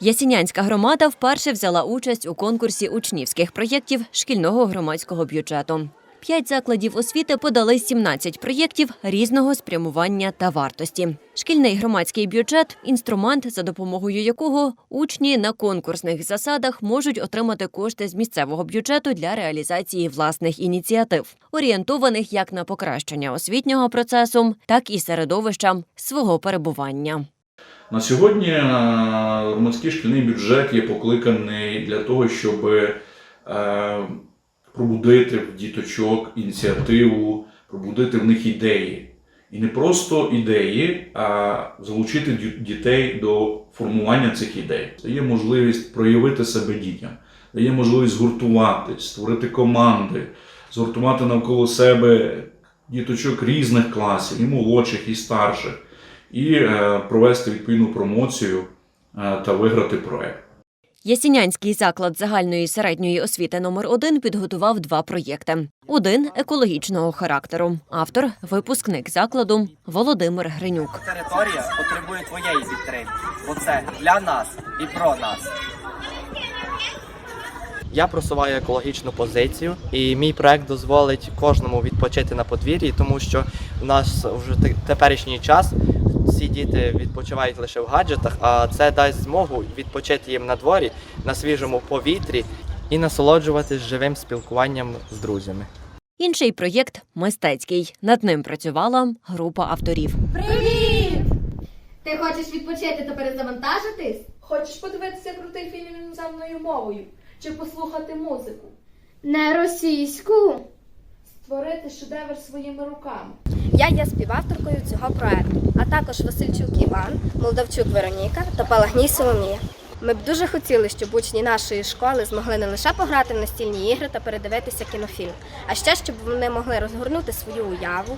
Ясінянська громада вперше взяла участь у конкурсі учнівських проєктів шкільного громадського бюджету. П'ять закладів освіти подали 17 проєктів різного спрямування та вартості. Шкільний громадський бюджет інструмент, за допомогою якого учні на конкурсних засадах можуть отримати кошти з місцевого бюджету для реалізації власних ініціатив, орієнтованих як на покращення освітнього процесу, так і середовища свого перебування. На сьогодні е, громадський шкільний бюджет є покликаний для того, щоб е, пробудити в діточок ініціативу, пробудити в них ідеї. І не просто ідеї, а залучити дітей до формування цих ідей. Дає можливість проявити себе дітям, дає можливість згуртуватись, створити команди, згуртувати навколо себе діточок різних класів, і молодших, і старших і е, провести відповідну промоцію е, та виграти проект. Ясінянський заклад загальної середньої освіти номер 1 підготував два проєкти. Один екологічного характеру. Автор випускник закладу Володимир Гринюк. Територія потребує твоєї підтримки, бо це для нас і про нас. Я просуваю екологічну позицію, і мій проект дозволить кожному відпочити на подвір'ї, тому що в нас вже теперішній час всі діти відпочивають лише в гаджетах, а це дасть змогу відпочити їм на дворі, на свіжому повітрі і насолоджуватись живим спілкуванням з друзями. Інший проєкт мистецький. Над ним працювала група авторів. Привіт! Ти хочеш відпочити та перезавантажитись? Хочеш подивитися крутий фільм іноземною мовою чи послухати музику? Не російську. Створити шедевр своїми руками. Я є співавторкою цього проекту, а також Васильчук Іван, Молдавчук Вероніка та Палагній Соломія. Ми б дуже хотіли, щоб учні нашої школи змогли не лише пограти в настільні ігри та передивитися кінофільм, а ще щоб вони могли розгорнути свою уяву,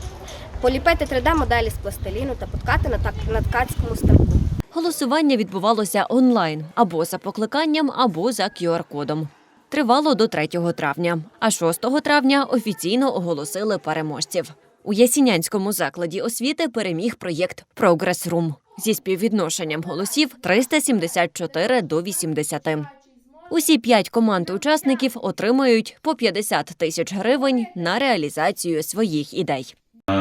поліпити 3D-моделі з пластиліну та поткати на, на ткацькому станку. Голосування відбувалося онлайн або за покликанням, або за QR-кодом. Тривало до 3 травня, а 6 травня офіційно оголосили переможців. У Ясінянському закладі освіти переміг проєкт Room зі співвідношенням голосів 374 до 80. Усі п'ять команд учасників отримають по 50 тисяч гривень на реалізацію своїх ідей.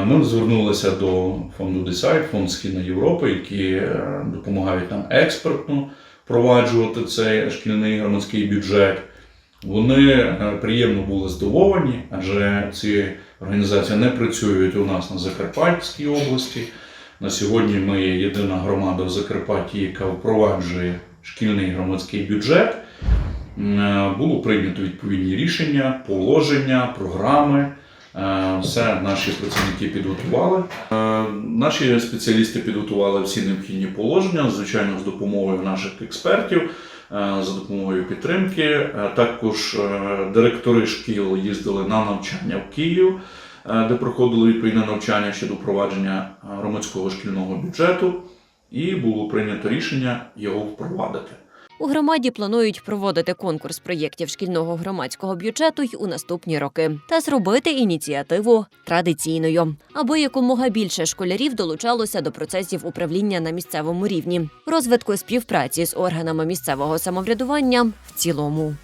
Ми звернулися до фонду Decide, фонд Східна Європи, які е, допомагають нам експертно впроваджувати цей шкільний громадський бюджет. Вони е, приємно були здивовані, адже ці організації не працюють у нас на Закарпатській області. На сьогодні ми є єдина громада в Закарпатті, яка впроваджує шкільний громадський бюджет. Було прийнято відповідні рішення, положення, програми. Е, Все наші працівники підготували. Е, Наші спеціалісти підготували всі необхідні положення, звичайно, з допомогою наших експертів, е, за допомогою підтримки. Е, Також е, директори шкіл їздили на навчання в Київ, е, де проходили відповідне навчання щодо впровадження е, громадського шкільного бюджету, і було прийнято рішення його впровадити. У громаді планують проводити конкурс проєктів шкільного громадського бюджету й у наступні роки та зробити ініціативу традиційною, аби якомога більше школярів долучалося до процесів управління на місцевому рівні, розвитку співпраці з органами місцевого самоврядування в цілому.